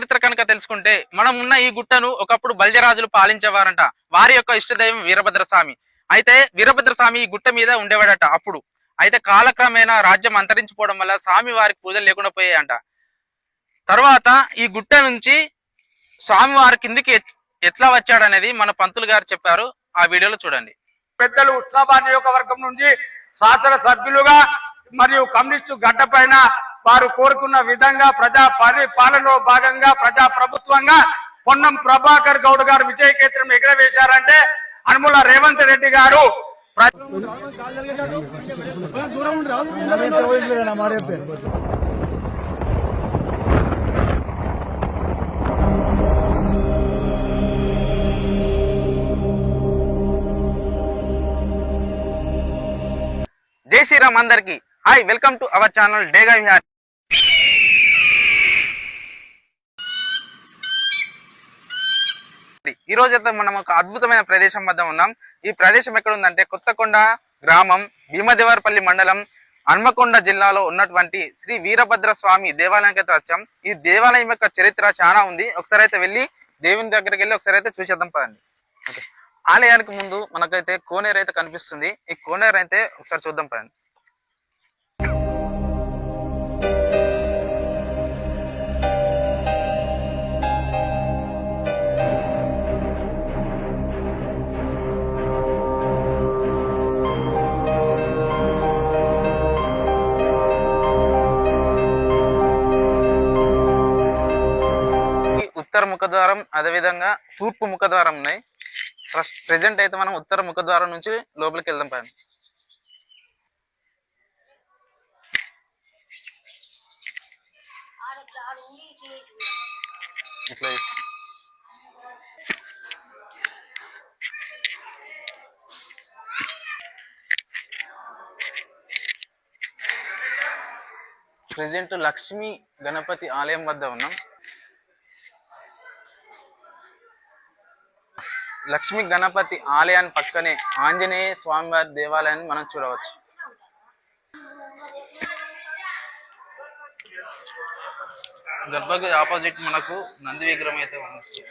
చరిత్ర కనుక తెలుసుకుంటే మనం ఉన్న ఈ గుట్టను ఒకప్పుడు బల్జరాజులు పాలించేవారంట. వారి యొక్క ఇష్టదైవం వీరభద్ర స్వామి అయితే వీరభద్ర స్వామి ఈ గుట్ట మీద ఉండేవాడట అప్పుడు. అయితే కాలక్రమేణా రాజ్యం అంతరించిపోవడం వల్ల స్వామి వారికి పూజలు లేకుండా పోయాయంట. తర్వాత ఈ గుట్ట నుంచి స్వామి వారి కిందికి ఎట్లా వచ్చాడనేది మన పంతులు గారు చెప్పారు. ఆ వీడియోలో చూడండి. పెద్దలు ఉష్ణాబాద్ నియోజకవర్గం నుంచి శాసన సభ్యులుగా మరియు కమ్యూనిస్టు గడ్డ పైన వారు కోరుకున్న విధంగా ప్రజా పరిపాలనలో భాగంగా ప్రజా ప్రభుత్వంగా పొన్నం ప్రభాకర్ గౌడ్ గారు విజయ కేంద్రం ఎగరవేశారంటే అనుముల రేవంత్ రెడ్డి గారు జై శ్రీరామ్ అందరికి. Hi welcome to our channel డేగా విహార్. ఈ రోజు అయితే మనం ఒక అద్భుతమైన ప్రదేశం వద్ద ఉన్నాం. ఈ ప్రదేశం ఎక్కడ ఉందంటే కొత్తకొండ గ్రామం భీమదేవరపల్లి మండలం హన్మకొండ జిల్లాలో ఉన్నటువంటి శ్రీ వీరభద్ర స్వామి దేవాలయానికి అయితే వచ్చాం. ఈ దేవాలయం యొక్క చరిత్ర చాలా ఉంది. ఒకసారి అయితే వెళ్ళి దేవుని దగ్గరికి వెళ్ళి ఒకసారి అయితే చూసేద్దాం పదండి. ఓకే. ఆలయానికి ముందు మనకైతే కోనేరు అయితే కనిపిస్తుంది. ఈ కోనేరు అయితే ఒకసారి చూద్దాం పదండి. ఉత్తర ముఖద్వారం అదేవిధంగా తూర్పు ముఖద్వారం ఉన్నాయి. ఫస్ట్ ప్రెసెంట్ అయితే మనం ఉత్తర ముఖద్వారం నుంచి లోపలికి వెళ్దాం పైన ఇట్లా ప్రెసెంట్ లక్ష్మీ గణపతి ఆలయం వద్ద ఉన్నాం. లక్ష్మీ గణపతి ఆలయాన్ని పక్కనే ఆంజనేయ స్వామివారి దేవాలయాన్ని మనం చూడవచ్చు. గర్భగుడి ఆపోజిట్ మనకు నంది విగ్రహం అయితే ఉంది.